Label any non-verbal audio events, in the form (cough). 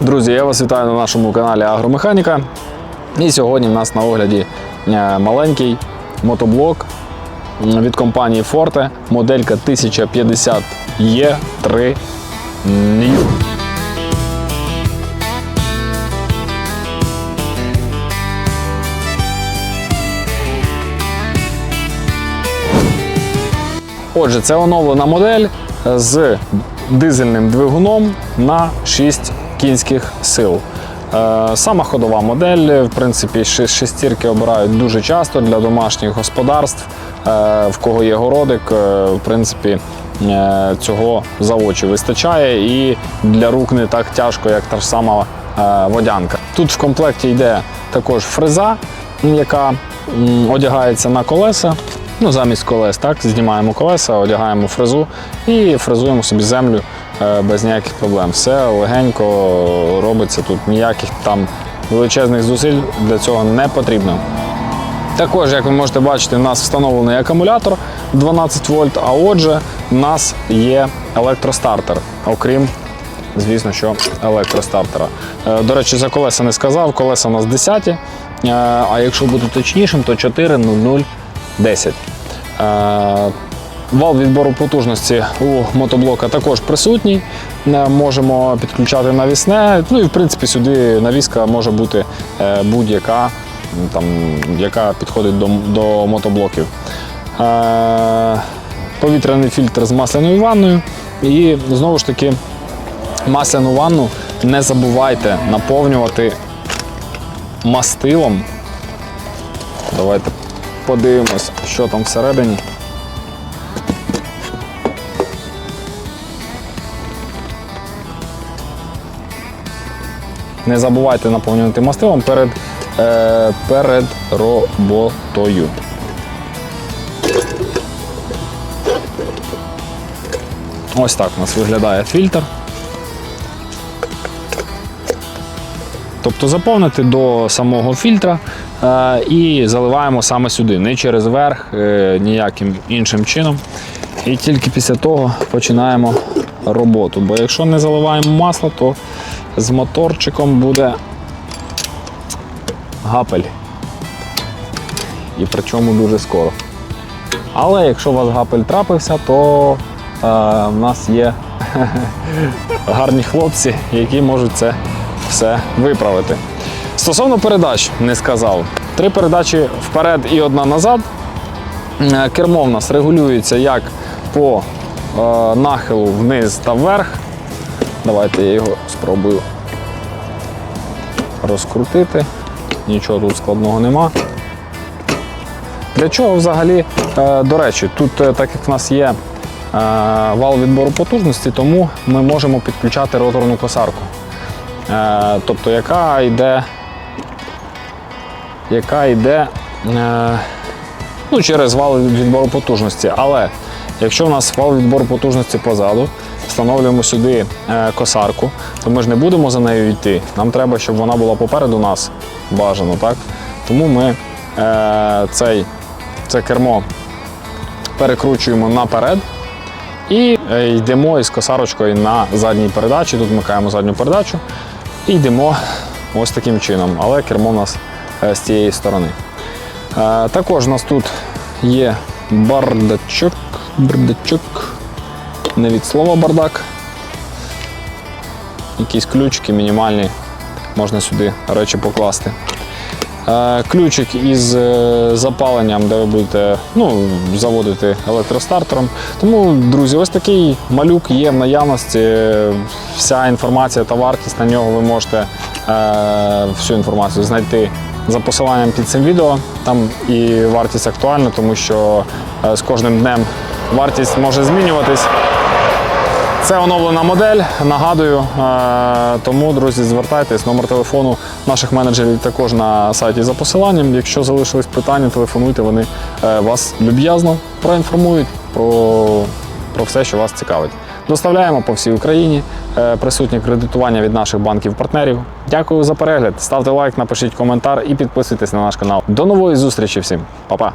Друзі, я вас вітаю на нашому каналі Агромеханіка. І сьогодні в нас на огляді е, маленький мотоблок від компанії Forte, моделька 1050 e 3 New. Отже, це оновлена модель з дизельним двигуном на 6 кінських сил. Е, Сама ходова модель, в принципі, шестірки обирають дуже часто для домашніх господарств. Е, В кого є городик, е, в принципі, цього за очі вистачає і для рук не так тяжко, як та ж сама водянка. Тут в комплекті йде також фреза, яка одягається на колеса ну, замість колес. так, Знімаємо колеса, одягаємо фрезу і фрезуємо собі землю е, без ніяких проблем. Все легенько робиться тут, ніяких там величезних зусиль для цього не потрібно. Також, як ви можете бачити, у нас встановлений акумулятор 12 вольт, а отже, у нас є електростартер, окрім, звісно, що електростартера. Е, до речі, за колеса не сказав, колеса у нас 10, е, а якщо бути точнішим, то 4.00 10. Е, вал відбору потужності у мотоблока також присутній. Е, можемо підключати навісне. Ну і в принципі сюди навіска може бути е, будь-яка, яка підходить до до мотоблоків. Повітряний фільтр з масляною ванною. І знову ж таки масляну ванну не забувайте наповнювати мастилом. Давайте подивимось, що там всередині. Не забувайте наповнювати мастилом перед, е, перед роботою. Ось так у нас виглядає фільтр. Тобто заповнити до самого фільтра е, і заливаємо саме сюди, не через верх, е, ніяким іншим чином. І тільки після того починаємо роботу. Бо якщо не заливаємо масло, то з моторчиком буде гапель. І причому дуже скоро. Але якщо у вас гапель трапився, то е, в нас є (laughs) гарні хлопці, які можуть це все виправити. Стосовно передач, не сказав. Три передачі вперед і одна назад. Е, Кермо в нас регулюється як по е, нахилу вниз та вверх. Давайте я його спробую розкрутити. Нічого тут складного нема. Для чого взагалі, е, до речі, тут, так як в нас є вал відбору потужності, тому ми можемо підключати роторну косарку. Е, Тобто, яка йде, яка йде е, ну, через вал відбору потужності. Але якщо в нас вал відбору потужності позаду, встановлюємо сюди е, косарку, то ми ж не будемо за нею йти. Нам треба, щоб вона була попереду нас бажано. так? Тому ми цей, це кермо перекручуємо наперед і йдемо із косарочкою на задній передачі. Тут вмикаємо задню передачу і йдемо ось таким чином. Але кермо у нас е, з цієї сторони. Е, Також у нас тут є бардачок, бардачок, не від слова бардак. Якісь ключики мінімальні, можна сюди речі покласти. Е, Ключик із е, запаленням, де ви будете ну, заводити електростартером. Тому, друзі, ось такий малюк є в наявності. Вся інформація та вартість на нього ви можете е, всю інформацію знайти за посиланням під цим відео. Там і вартість актуальна, тому що з кожним днем вартість може змінюватись. Це оновлена модель, нагадую. Е, Тому, друзі, звертайтесь. Номер телефону наших менеджерів також на сайті за посиланням. Якщо залишились питання, телефонуйте, вони е, вас люб'язно проінформують про, про все, що вас цікавить. Доставляємо по всій Україні. Е, Присутнє кредитування від наших банків-партнерів. Дякую за перегляд. Ставте лайк, напишіть коментар і підписуйтесь на наш канал. До нової зустрічі всім, Па-па!